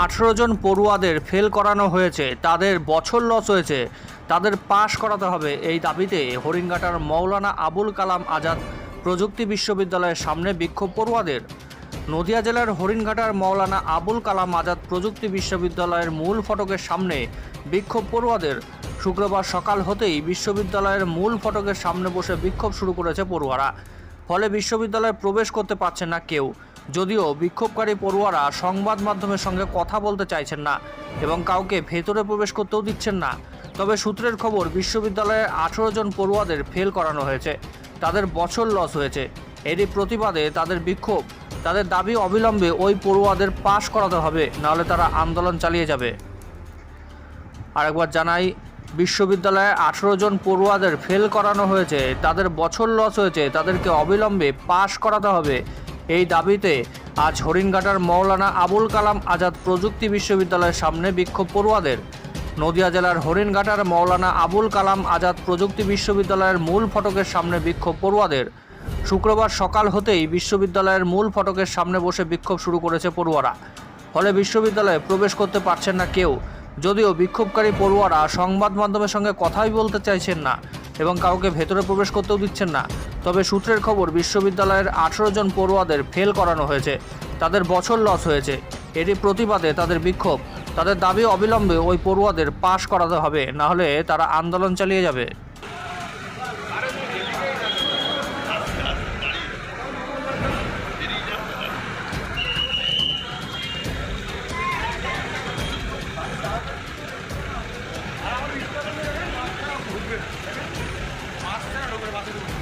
আঠেরো জন পড়ুয়াদের ফেল করানো হয়েছে, তাদের বছর লস হয়েছে। তাদের পাশ করাতে হবে এই দাবিতে হরিণঘাটার মৌলানা আবুল কালাম আজাদ প্রযুক্তি বিশ্ববিদ্যালয়ের সামনে বিক্ষোভ পড়ুয়াদের। নদিয়া জেলার হরিণঘাটার মৌলানা আবুল কালাম আজাদ প্রযুক্তি বিশ্ববিদ্যালয়ের মূল ফটকের সামনে বিক্ষোভ পড়ুয়াদের। শুক্রবার সকাল হতেই বিশ্ববিদ্যালয়ের মূল ফটকের সামনে বসে বিক্ষোভ শুরু করেছে পড়ুয়ারা। ফলে বিশ্ববিদ্যালয়ে প্রবেশ করতে পারছে না কেউ। যদিও বিক্ষোভকারী পড়ুয়ারা সংবাদ মাধ্যমের সঙ্গে কথা বলতে চাইছেন না এবং কাউকে ভেতরে প্রবেশ করতেও দিচ্ছেন না। তবে সূত্রের খবর বিশ্ববিদ্যালয়ের আঠেরো জন পড়ুয়াদের ফেল করানো হয়েছে। তাদের বছর লস হয়েছে। এরই প্রতিবাদে তাদের বিক্ষোভ। তাদের দাবি অবিলম্বে ওই পড়ুয়াদের পাশ করাতে হবে, নাহলে তারা আন্দোলন চালিয়ে যাবে। আরেকবার জানাই, বিশ্ববিদ্যালয়ে আঠেরো জন পড়ুয়াদের ফেল করানো হয়েছে। তাদের বছর লস হয়েছে। তাদেরকে অবিলম্বে পাশ করাতে হবে। এই দাবিতে আজ হরিণঘাটার মৌলানা আবুল কালাম আজাদ প্রযুক্তি বিশ্ববিদ্যালয়ের সামনে বিক্ষোভ পড়ুয়াদের। নদিয়া জেলার হরিণঘাটার মৌলানা আবুল কালাম আজাদ প্রযুক্তি বিশ্ববিদ্যালয়ের মূল ফটকের সামনে বিক্ষোভ পড়ুয়াদের। শুক্রবার সকাল হতেই বিশ্ববিদ্যালয়ের মূল ফটকের সামনে বসে বিক্ষোভ শুরু করেছে পড়ুয়ারা। ফলে বিশ্ববিদ্যালয়ে প্রবেশ করতে পারছেন না কেউ। যদিও বিক্ষোভকারী পড়ুয়ারা সংবাদ মাধ্যমের সঙ্গে কথাই বলতে চাইছেন না। এবং কাউকে ভেতরে প্রবেশ করতেও দিচ্ছেন না। তবে সূত্রের খবর, বিশ্ববিদ্যালয়ের আঠেরো জন পড়ুয়াদের ফেল করানো হয়েছে। তাদের বছর লস হয়েছে। এটি প্রতিবাদে তাদের বিক্ষোভ। তাদের দাবি অবিলম্বে ওই পড়ুয়াদের পাশ করাতে হবে না হলে তারা আন্দোলন চালিয়ে যাবে। 挂这个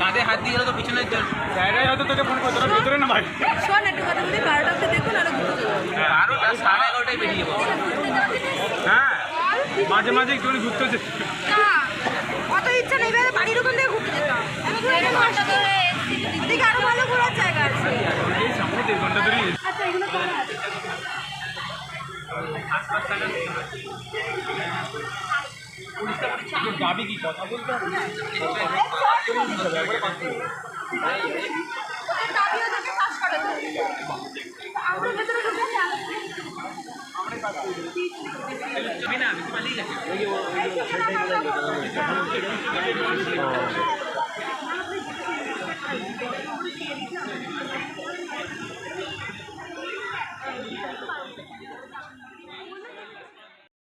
কাঁধে হাত দিয়ে গেলে তো পিছনে জায়গায় হয়তো তোকে ফোন করতো না ভেতরে না ভাই। শোন একটু কথা বলি বারোটাতে দেখুন আরও ঘুরতে যাব বারোটা সাড়ে এগারোটায় বেরিয়ে যাব। হ্যাঁ। মাঝে মাঝে একটু ঘুরতে যেতে অত ইচ্ছা নেই এবারে বাড়ির ওখান থেকে ঘুরতে যেতাম এদিকে আরও ভালো ঘোরার জায়গা আছে। ধরে আচ্ছা এগুলো যাবি কি কথা বলতে হবে। Mina, mali lang.